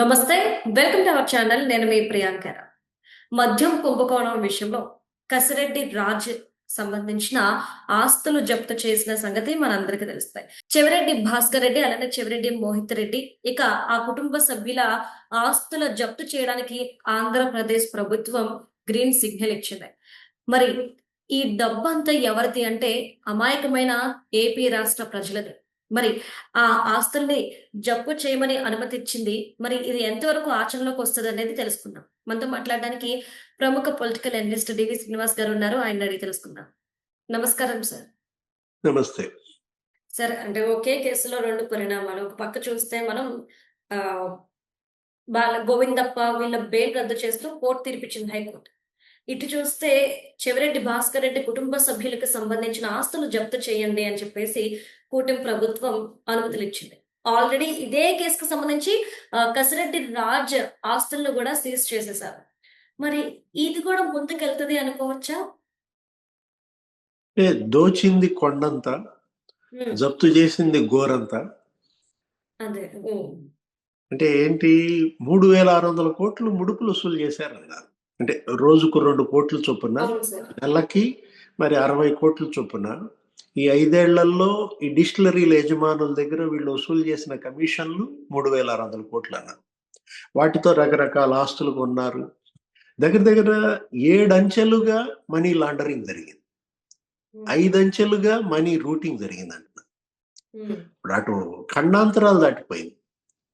నమస్తే welcome to our channel. నేను మీ ప్రియాంకర మద్యం కుంభకోణం విషయంలో కసిరెడ్డి రాజ్ సంబంధించిన ఆస్తులు జప్తు చేసిన సంగతి మనందరికీ తెలుస్తాయి. చెవిరెడ్డి భాస్కర్ రెడ్డి అలానే చెవిరెడ్డి మోహిత్ రెడ్డి ఇక ఆ కుటుంబ సభ్యుల ఆస్తుల జప్తు చేయడానికి ఆంధ్రప్రదేశ్ ప్రభుత్వం గ్రీన్ సిగ్నల్ ఇచ్చింది. మరి ఈ డబ్బంతా ఎవరిది అంటే అమాయకమైన ఏపీ రాష్ట్ర ప్రజలది. మరి ఆ ఆస్తుల్ని జప్తు చేయమని అనుమతి ఇచ్చింది మరి ఇది ఎంతవరకు ఆచరణలోకి వస్తుంది అనేది తెలుసుకుందాం. మనతో మాట్లాడడానికి ప్రముఖ పొలిటికల్ అనలిస్ట్ డివి శ్రీనివాస్ గారు ఉన్నారు. ఆయన అడిగి తెలుసుకుందాం. నమస్కారం సార్ నమస్తే. సార్ అంటే ఒకే కేసులో రెండు పరిణామాలు. ఒక పక్క చూస్తే మనం ఆ బాల గోవిందప్ప వీళ్ళ బెయిల్ రద్దు చేస్తూ కోర్టు తీర్పిచ్చింది హైకోర్టు. ఇటు చూస్తే చెవిరెడ్డి భాస్కర్ రెడ్డి కుటుంబ సభ్యులకు సంబంధించిన ఆస్తులు జప్తు చేయండి అని చెప్పేసి కూటమి ప్రభుత్వం అనుమతులు ఇచ్చింది. ఆల్రెడీ ఇదే కేసుకు సంబంధించి కసిరెడ్డి రాజ్ ఆస్తులను కూడా సీజ్ చేసేసారు మరి ఇది కూడా ముందుకెళ్తుంది అనుకోవచ్చా? దోచింది కొండంత జప్తు చేసింది గోరంత. అదే. అంటే ఏంటి మూడు వేల ఆరు వందల కోట్లు ముడుపులు వసూలు చేశారన్నారు అంటే రోజుకు రెండు కోట్లు చొప్పున నెలకి మరి అరవై కోట్ల చొప్పున ఈ ఐదేళ్ళలో ఈ డిస్టిలరీల యజమానుల దగ్గర వీళ్ళు వసూలు చేసిన కమిషన్లు మూడు వేల ఆరు వందల కోట్లు అన్నారు వాటితో రకరకాల ఆస్తులు కొన్నారు. దగ్గర దగ్గర ఏడంచెలుగా మనీ లాండరింగ్ జరిగింది. ఐదంచెలుగా మనీ రూటింగ్ ఉమ్, ఇప్పుడు అటు ఖండాంతరాలు దాటిపోయింది.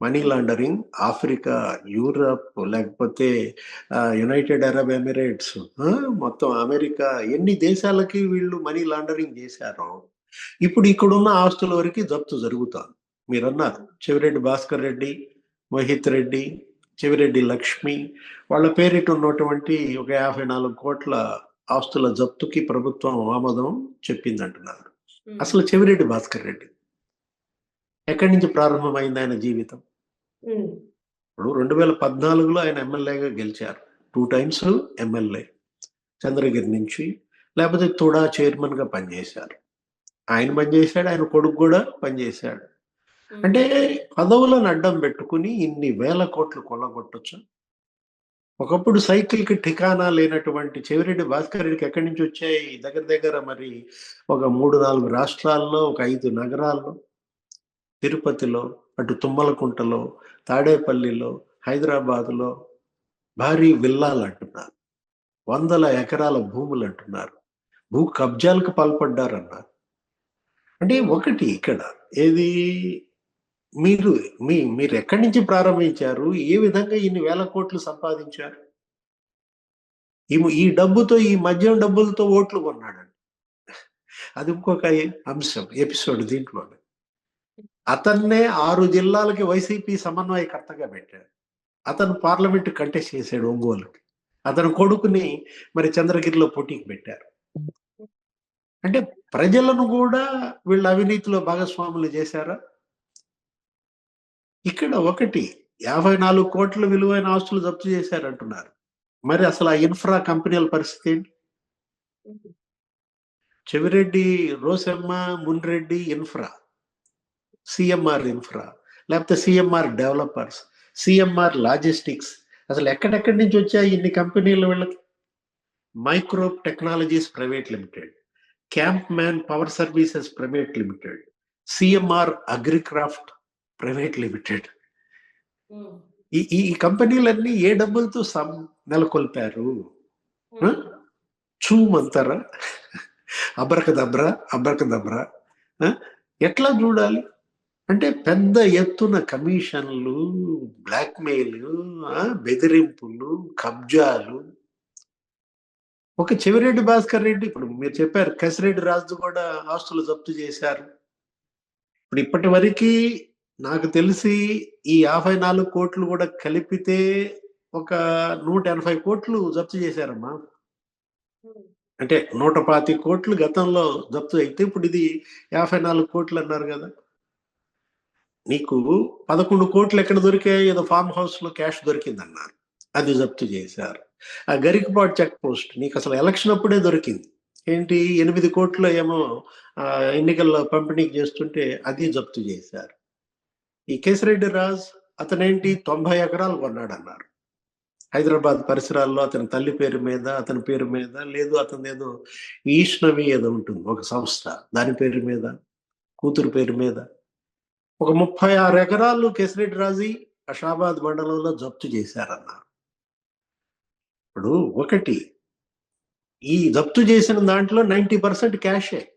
మనీ లాండరింగ్ ఆఫ్రికా యూరప్ లేకపోతే యునైటెడ్ అరబ్ ఎమిరేట్స్ మొత్తం అమెరికా ఎన్ని దేశాలకి వీళ్ళు మనీ లాండరింగ్ చేశారో ఇప్పుడు ఇక్కడున్న ఆస్తుల వరకు జప్తు జరుగుతోంది. మీరు అన్నారు చెవిరెడ్డి భాస్కర్ రెడ్డి మోహిత్ రెడ్డి చెవిరెడ్డి లక్ష్మి వాళ్ళ పేరిట ఉన్నటువంటి ఒక యాభై నాలుగు కోట్ల ఆస్తుల జప్తుకి ప్రభుత్వం ఆమోదం చెప్పింది అంటున్నారు ఉమ్, అసలు చెవిరెడ్డి భాస్కర్ రెడ్డి ఎక్కడి నుంచి ప్రారంభమైంది ఆయన జీవితం? ఇప్పుడు రెండు వేల పద్నాలుగులో ఆయన ఎమ్మెల్యేగా గెలిచారు. టూ టైమ్స్ ఎమ్మెల్యే చంద్రగిరి నుంచి లేకపోతే తుడా చైర్మన్గా పనిచేశారు. ఆయన పనిచేశాడు ఆయన కొడుకు కూడా పనిచేశాడు. అంటే పదవులను అడ్డం పెట్టుకుని ఇన్ని వేల కోట్లు కొల్లగొట్టొచ్చు? ఒకప్పుడు సైకిల్కి ఠికానా లేనటువంటి చెవిరెడ్డి భాస్కర్ రెడ్డికి ఎక్కడి నుంచి వచ్చాయి? దగ్గర దగ్గర మరి ఒక మూడు నాలుగు రాష్ట్రాల్లో ఒక ఐదు నగరాల్లో. తిరుపతిలో అటు తుమ్మలకుంటలో తాడేపల్లిలో హైదరాబాదులో భారీ విల్లాలు అంటున్నారు. వందల ఎకరాల భూములు అంటున్నారు. భూ కబ్జాలకు పాల్పడ్డారన్నారు. అంటే ఒకటి ఇక్కడ ఏది మీరు మీ మీరు ఎక్కడి నుంచి ప్రారంభించారు? ఏ విధంగా ఇన్ని వేల కోట్లు సంపాదించారు? ఈ ఈ డబ్బుతో ఈ మద్యం డబ్బులతో ఓట్లు కొన్నాడండి. అది ఇంకొక అంశం ఎపిసోడ్ దీంట్లోనే. అతన్నే ఆరు జిల్లాలకి వైసీపీ సమన్వయకర్తగా పెట్టాడు. అతను పార్లమెంట్ కంటెస్ట్ చేశాడు ఒంగోలుకి అతని కొడుకుని మరి చంద్రగిరిలో పోటీకి పెట్టారు. అంటే ప్రజలను కూడా వీళ్ళ అవినీతిలో భాగస్వాములు చేశారా? ఇక్కడ ఒకటి యాభై నాలుగు కోట్ల విలువైన ఆస్తులు జప్తు చేశారంటున్నారు. మరి అసలు ఆ ఇన్ఫ్రా కంపెనీల పరిస్థితి ఏంటి? Chevireddy Rosamma Munreddy infra CMR infra లేకపోతే సిఎంఆర్ డెవలపర్స్ సిఎంఆర్ లాజిస్టిక్స్ అసలు ఎక్కడెక్కడి నుంచి వచ్చాయి ఇన్ని కంపెనీలు వీళ్ళకి? Micro technologies private limited camp man power services private limited CMR agricraft private limited ఈ ఈ కంపెనీలన్నీ ఏ డబ్బులతో సం నెలకొల్పారు? ఉమ్, చూమంతారా? Abracadabra abracadabra. ఆ? ఎట్లా చూడాలి? అంటే పెద్ద ఎత్తున కమిషన్లు బ్లాక్మెయిల్ బెదిరింపులు కబ్జాలు. ఒక చెవిరెడ్డి భాస్కర్ రెడ్డి ఇప్పుడు మీరు చెప్పారు కసిరెడ్డి రాజు కూడా ఆస్తులు జప్తు చేశారు. ఇప్పుడు ఇప్పటి వరకు నాకు తెలిసి ఈ యాభై నాలుగు కోట్లు కూడా కలిపితే ఒక నూట ఎనభై కోట్లు జప్తు చేశారమ్మా. అంటే నూట పాతి కోట్లు గతంలో జప్తు అయితే ఇప్పుడు ఇది యాభై నాలుగు కోట్లు అన్నారు కదా. నీకు పదకొండు కోట్లు ఎక్కడ దొరికాయి ఏదో ఫామ్ హౌస్లో క్యాష్ దొరికిందన్నారు. అది జప్తు చేశారు. ఆ గరికపాడు చెక్ పోస్ట్ నీకు అసలు ఎలక్షన్ అప్పుడే దొరికింది. ఏంటి? ఎనిమిది కోట్లు ఏమో ఎన్నికల్లో పంపిణీ చేస్తుంటే అది జప్తు చేశారు. ఈ కేసిరెడ్డి రాజ్ అతనేంటి? తొంభై ఎకరాలు కొన్నాడు అన్నారు హైదరాబాద్ పరిసరాల్లో అతని తల్లి పేరు మీద అతని పేరు మీద లేదు అతని ఏదో ఈష్ణవి ఏదో ఉంటుంది ఒక సంస్థ. దాని పేరు మీద కూతురు పేరు మీద. ఒక ముప్పై ఆరు ఎకరాలు కేసిరెడ్డి రాజీ అషాబాద్ మండలంలో జప్తు చేశారన్నారు ఇప్పుడు ఒకటి ఈ జప్తు చేసిన దాంట్లో నైంటీ పర్సెంట్ క్యాషే.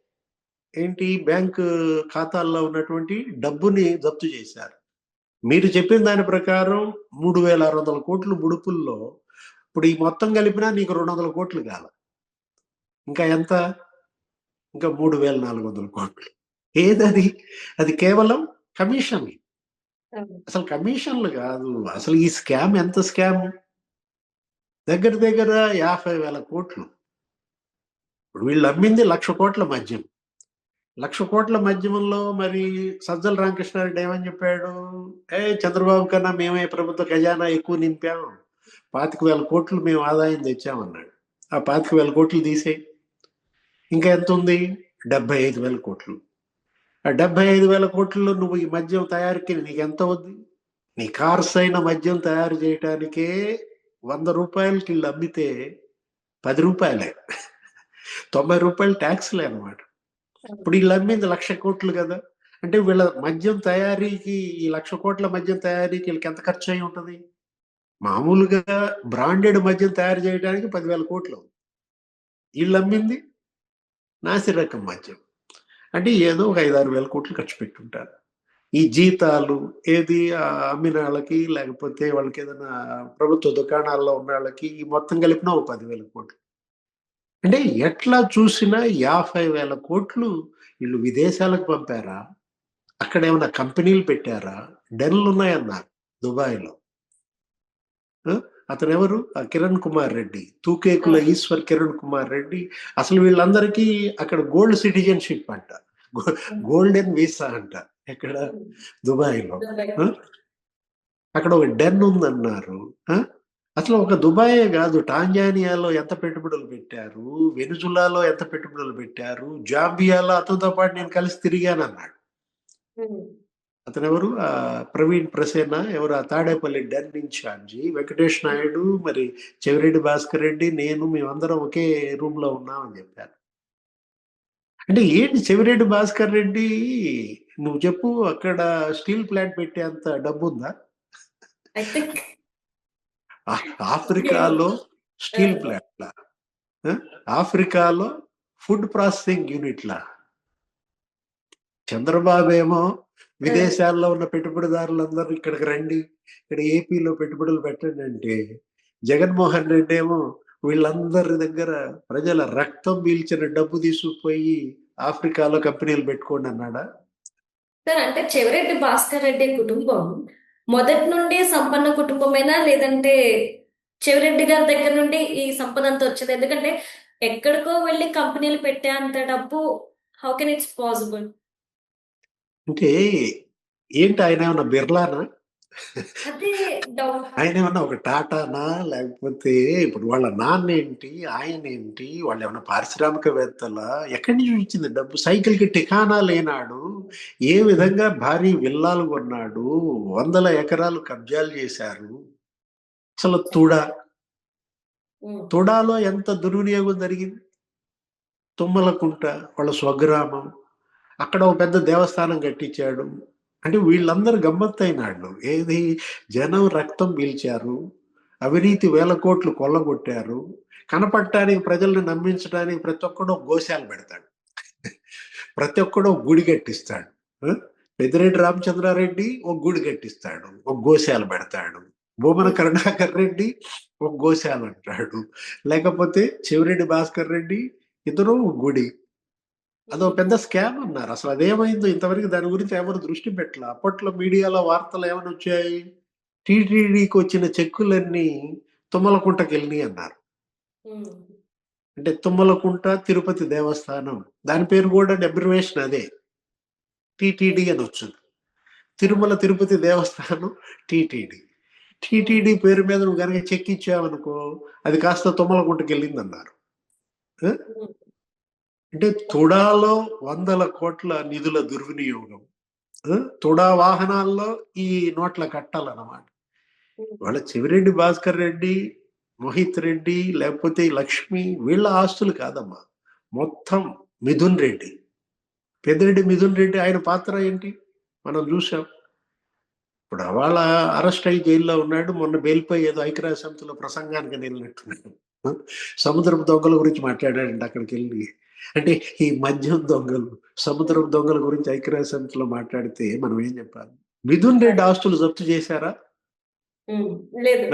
ఏంటి? బ్యాంక్ ఖాతాల్లో ఉన్నటువంటి డబ్బుని జప్తు చేశారు. మీరు చెప్పిన దాని ప్రకారం మూడు వేల ఆరు వందల కోట్లు ముడుపుల్లో ఇప్పుడు ఈ మొత్తం కలిపినా నీకు రెండు వందల కోట్లు కాల. ఇంకా ఎంత? ఇంకా మూడు వేల నాలుగు వందల కోట్లు. ఏదది? అది కేవలం కమిషన్ అసలు కమిషన్లు కాదు. అసలు ఈ స్కామ్ ఎంత స్కామ్? దగ్గర దగ్గర యాభై వేల కోట్లు. ఇప్పుడు వీళ్ళు అమ్మింది లక్ష కోట్ల మద్యం. లక్ష కోట్ల మద్యమంలో మరి సజ్జల రామకృష్ణారెడ్డి ఏమని చెప్పాడు? ఏ చంద్రబాబు కన్నా మేమే ప్రభుత్వ ఖజానా ఎక్కువ నింపాం. పాతిక వేల కోట్లు మేము ఆదాయం తెచ్చామన్నాడు ఆ పాతిక వేల కోట్లు తీసేయి. ఇంకా ఎంత ఉంది? డెబ్బై ఐదు వేల కోట్లు. డెబ్బై ఐదు వేల కోట్లలో నువ్వు ఈ మద్యం తయారీకి నీకు ఎంత అవుద్ది? నీ కార్స్ అయిన మద్యం తయారు చేయటానికే వంద రూపాయలకి వీళ్ళు అమ్మితే పది రూపాయలే. తొంభై రూపాయలు ట్యాక్స్లే అనమాట ఇప్పుడు వీళ్ళు అమ్మింది లక్ష కోట్లు కదా. అంటే వీళ్ళ మద్యం తయారీకి ఈ లక్ష కోట్ల మద్యం తయారీకి వీళ్ళకి ఎంత ఖర్చు అయి ఉంటుంది? మామూలుగా బ్రాండెడ్ మద్యం తయారు చేయడానికి పదివేల కోట్లు వీళ్ళు అమ్మింది నాసిరకం మద్యం. అంటే ఏదో ఒక ఐదు ఆరు వేల కోట్లు ఖర్చు పెట్టుంటారు. ఈ జీతాలు ఏది అమ్మిన వాళ్ళకి లేకపోతే వాళ్ళకి ఏదైనా ప్రభుత్వ దుకాణాల్లో ఉన్న వాళ్ళకి ఈ మొత్తం కలిపిన ఒక పదివేల కోట్లు. అంటే ఎట్లా చూసినా యాభై వేల కోట్లు వీళ్ళు విదేశాలకు పంపారా? అక్కడ ఏమైనా కంపెనీలు పెట్టారా? డెన్లు ఉన్నాయన్నారు దుబాయ్లో. అతను ఎవరు ఆ కిరణ్ కుమార్ రెడ్డి. తూకేకుల ఈశ్వర్ కిరణ్ కుమార్ రెడ్డి. అసలు వీళ్ళందరికీ అక్కడ గోల్డ్ సిటిజన్షిప్ అంట. గోల్డెన్ వీసా అంట. ఎక్కడ? దుబాయ్లో. అక్కడ ఒక డెన్ ఉందన్నారు? అసలు ఒక దుబాయే కాదు. టాంజానియాలో ఎంత పెట్టుబడులు పెట్టారు? వెనుజులాలో ఎంత పెట్టుబడులు పెట్టారు? జాంబియాలో అతనితో పాటు నేను కలిసి తిరిగాను అన్నాడు అతను ఎవరు? ప్రవీణ్ ప్రసేన ఎవరు? ఆ Tadepalli den in charge Venkatesh Naidu మరి చెవిరెడ్డి భాస్కర్ రెడ్డి నేను మేమందరం ఒకే రూమ్లో ఉన్నామని చెప్పారు. అంటే ఏంటి చెవిరెడ్డి భాస్కర్ రెడ్డి? నువ్వు చెప్పు అక్కడ స్టీల్ ప్లాంట్ పెట్టేంత డబ్బు ఉందా ఆఫ్రికాలో స్టీల్. ప్లాంట్ల? ఆఫ్రికాలో ఫుడ్ ప్రాసెసింగ్ యూనిట్ల? చంద్రబాబు ఏమో విదేశాల్లో ఉన్న పెట్టుబడిదారులందరూ ఇక్కడికి రండి ఇక్కడ ఏపీలో పెట్టుబడులు పెట్టండి అంటే జగన్మోహన్ రెడ్డి ఏమో వీళ్ళందరి దగ్గర ప్రజల రక్తం పీల్చిన డబ్బు తీసుకుపోయి ఆఫ్రికాలో కంపెనీలు పెట్టుకోండి అన్నాడా? సార్ అంటే చెవిరెడ్డి భాస్కర్ రెడ్డి కుటుంబం మొదటి నుండి సంపన్న కుటుంబమేనా? లేదంటే చెవిరెడ్డి గారి దగ్గర నుండి ఈ సంపద అంతా వచ్చింది? ఎందుకంటే ఎక్కడికో వెళ్ళి కంపెనీలు పెట్టే అంత డబ్బు హౌ కెన్ ఇట్స్ పాసిబుల్ అంటే ఏంటి ఆయన ఏమన్నా బిర్లానా? ఆయన ఏమన్నా ఒక టాటానా? లేకపోతే ఇప్పుడు వాళ్ళ నాన్న ఏంటి ఆయన ఏంటి వాళ్ళు ఏమన్నా పారిశ్రామికవేత్తల? ఎక్కడి నుంచి వచ్చింది డబ్బు? సైకిల్కి టికానా లేనాడు. ఏ విధంగా భారీ విల్లాలు కొన్నాడు? వందల ఎకరాలు కబ్జాలు చేశారు. అసలు తుడా. తుడాలో ఎంత దుర్వినియోగం జరిగింది? తుమ్మలకుంట వాళ్ళ స్వగ్రామం. అక్కడ ఒక పెద్ద దేవస్థానం కట్టించాడు. అంటే వీళ్ళందరూ గమ్మత్తైనాడు ఏది? జనం రక్తం పీల్చారు. అవినీతి వేల కోట్లు కొల్లగొట్టారు. కనపడటానికి ప్రజల్ని నమ్మించడానికి ప్రతి ఒక్కడు ఒక పెడతాడు. ప్రతి ఒక్కడు ఒక గుడి కట్టిస్తాడు. పెద్దిరెడ్డి రామచంద్రారెడ్డి ఒక గుడి కట్టిస్తాడు. ఒక గోశాల పెడతాడు. భూమన కరుణాకర్ రెడ్డి ఒక గోశాల అంటాడు. లేకపోతే చెవిరెడ్డి భాస్కర్ రెడ్డి ఇద్దరు ఒక గుడి. అదో పెద్ద స్కామ్ అన్నారు. అసలు అదేమైందో ఇంతవరకు దాని గురించి ఎవరు దృష్టి పెట్టలే? అప్పట్లో మీడియాలో వార్తలు ఏమని వచ్చాయి? టీటీడీకి వచ్చిన చెక్కులన్నీ తుమ్మలకుంటకి వెళ్ళినాయి అన్నారు. అంటే తుమ్మలకుంట తిరుపతి దేవస్థానం దాని పేరు కూడా డెబ్రివేషన్ అదే. టిటిడి అని వచ్చింది. తిరుమల తిరుపతి దేవస్థానం టిటిడి. టిటిడి పేరు మీద నువ్వు కనుక చెక్ ఇచ్చావనుకో అది కాస్త తుమ్మలకుంటకి వెళ్ళింది అన్నారు? అంటే తుడాలో వందల కోట్ల నిధుల దుర్వినియోగం. తుడా వాహనాల్లో ఈ నోట్ల కట్టాలన్నమాట. వాళ్ళ చెవిరెడ్డి భాస్కర్ రెడ్డి మోహిత్ రెడ్డి లేకపోతే లక్ష్మి వీళ్ళ ఆస్తులు కాదమ్మా. మొత్తం మిథున్ రెడ్డి. పెద్దిరెడ్డి మిథున్ రెడ్డి ఆయన పాత్ర ఏంటి? మనం చూసాం. ఇప్పుడు వాళ్ళ అరెస్ట్ అయ్యి జైల్లో ఉన్నాడు. మొన్న బెయిల్పై ఏదో ఐక్యరాజ్య సమితిలో ప్రసంగానికి వెళ్ళినట్టున్నాడు? సముద్రపు దొంగల గురించి మాట్లాడాడండి అక్కడికి వెళ్ళి. అంటే ఈ మద్యం దొంగలు సముద్రపు దొంగల గురించి ఐక్యరాజ్య సమితిలో మాట్లాడితే మనం ఏం చెప్పాలి? మిథున్ రెడ్డి ఆస్తులు జప్తు చేశారా?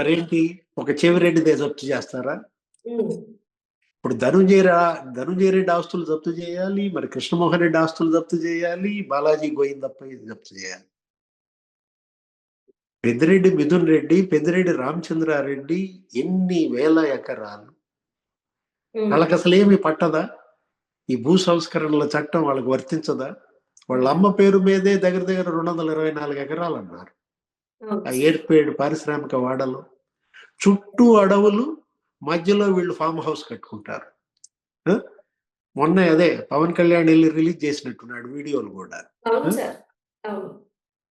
మరేంటి? ఒక చెవిరెడ్డిదే జప్తు చేస్తారా? ఇప్పుడు ధనుంజయ ధనుంజయ రెడ్డి ఆస్తులు జప్తు చేయాలి మరి కృష్ణమోహన్ రెడ్డి ఆస్తులు జప్తు చేయాలి బాలాజీ గోయిందప్ప జప్తు చేయాలి. పెద్దిరెడ్డి మిథున్ రెడ్డి పెద్దిరెడ్డి రామచంద్రారెడ్డి ఎన్ని వేల ఎకరాలు? వాళ్ళకి అసలు ఏమి పట్టదా? ఈ భూ సంస్కరణల చట్టం వాళ్ళకి వర్తించదా? వాళ్ళ అమ్మ పేరు మీదే దగ్గర దగ్గర రెండు వందల ఇరవై నాలుగు ఎకరాలు అన్నారు. ఆ ఏర్పేడు పారిశ్రామిక వాడలు చుట్టూ అడవులు మధ్యలో వీళ్ళు ఫామ్ హౌస్ కట్టుకుంటారు? మొన్న అదే పవన్ కళ్యాణ్ వెళ్ళి రిలీజ్ చేసినట్టున్నాడు వీడియోలు కూడా.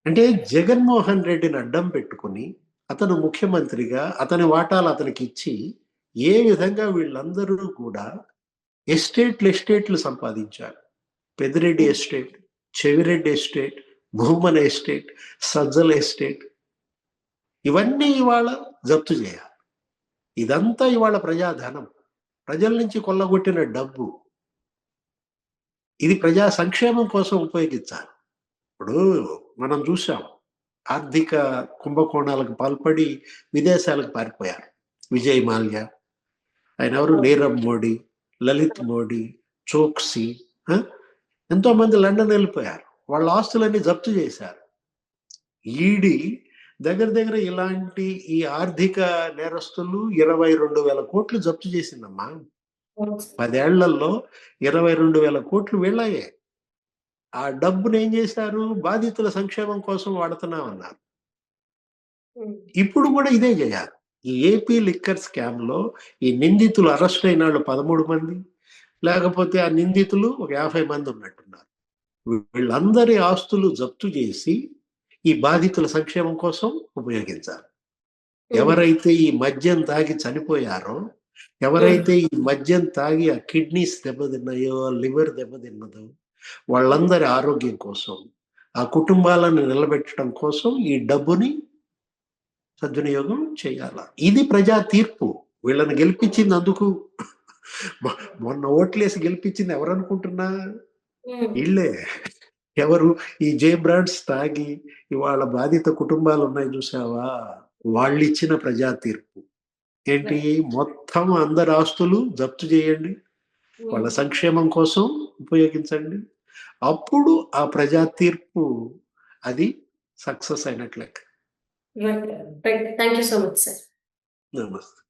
అంటే జగన్మోహన్ రెడ్డిని అడ్డం పెట్టుకుని అతను ముఖ్యమంత్రిగా అతని వాటాలు అతనికి ఇచ్చి ఏ విధంగా వీళ్ళందరూ కూడా ఎస్టేట్లు ఎస్టేట్లు సంపాదించారు Pedireddy estate Chevireddy estate Bhumana estate Sajjala estate ఇవన్నీ ఇవాళ జప్తు చేయాలి. ఇదంతా ఇవాళ ప్రజాధనం. ప్రజల నుంచి కొల్లగొట్టిన డబ్బు. ఇది ప్రజా సంక్షేమం కోసం ఉపయోగించాలి. ఇప్పుడు మనం చూసాం ఆర్థిక కుంభకోణాలకు పాల్పడి విదేశాలకు పారిపోయారు. విజయ్ మాల్యా ఆయన ఎవరు? నీరవ్ మోడీ. లలిత్ మోడీ చోక్సీ? ఎంతో మంది లండన్ వెళ్ళిపోయారు. వాళ్ళ ఆస్తులన్నీ జప్తు చేశారు. ఈడీ దగ్గర దగ్గర ఇలాంటి ఈ ఆర్థిక నేరస్తులు ఇరవై రెండు వేల కోట్లు జప్తు చేసిందమ్మా. పదేళ్ళలో ఇరవై రెండు వేల కోట్లు వెళ్ళాయే. ఆ డబ్బును ఏం చేశారు? బాధితుల సంక్షేమం కోసం వాడుతున్నామన్నారు. ఇప్పుడు కూడా ఇదే చేయాలి. ఈ ఏపీ లిక్కర్ స్కామ్లో ఈ నిందితులు అరెస్ట్ అయిన వాళ్ళు పదమూడు మంది లేకపోతే ఆ నిందితులు ఒక యాభై మంది ఉన్నట్టున్నారు. వీళ్ళందరి ఆస్తులు జప్తు చేసి ఈ బాధితుల సంక్షేమం కోసం ఉపయోగించాలి. ఎవరైతే ఈ మద్యం తాగి చనిపోయారో ఎవరైతే ఈ మద్యం తాగి ఆ కిడ్నీస్ దెబ్బతిన్నాయో లివర్ దెబ్బతిన్నదో వాళ్ళందరి ఆరోగ్యం కోసం ఆ కుటుంబాలను నిలబెట్టడం కోసం ఈ డబ్బుని సద్వినియోగం చేయాల. ఇది ప్రజా తీర్పు. వీళ్ళని గెలిపించింది అందుకు. మొన్న ఓట్లేసి గెలిపించింది ఎవరు అనుకుంటున్నా వీళ్ళే ఎవరు? ఈ జే బ్రాండ్స్ తాగి ఇవాళ బాధిత కుటుంబాలు ఉన్నాయి చూసావా వాళ్ళు ఇచ్చిన ప్రజా తీర్పు. ఏంటి? మొత్తం అందరి ఆస్తులు జప్తు చేయండి. వాళ్ళ సంక్షేమం కోసం ఉపయోగించండి. అప్పుడు ఆ ప్రజా తీర్పు అది సక్సెస్ అయినట్లే Right. Right. Thank you so much, sir. Namaste.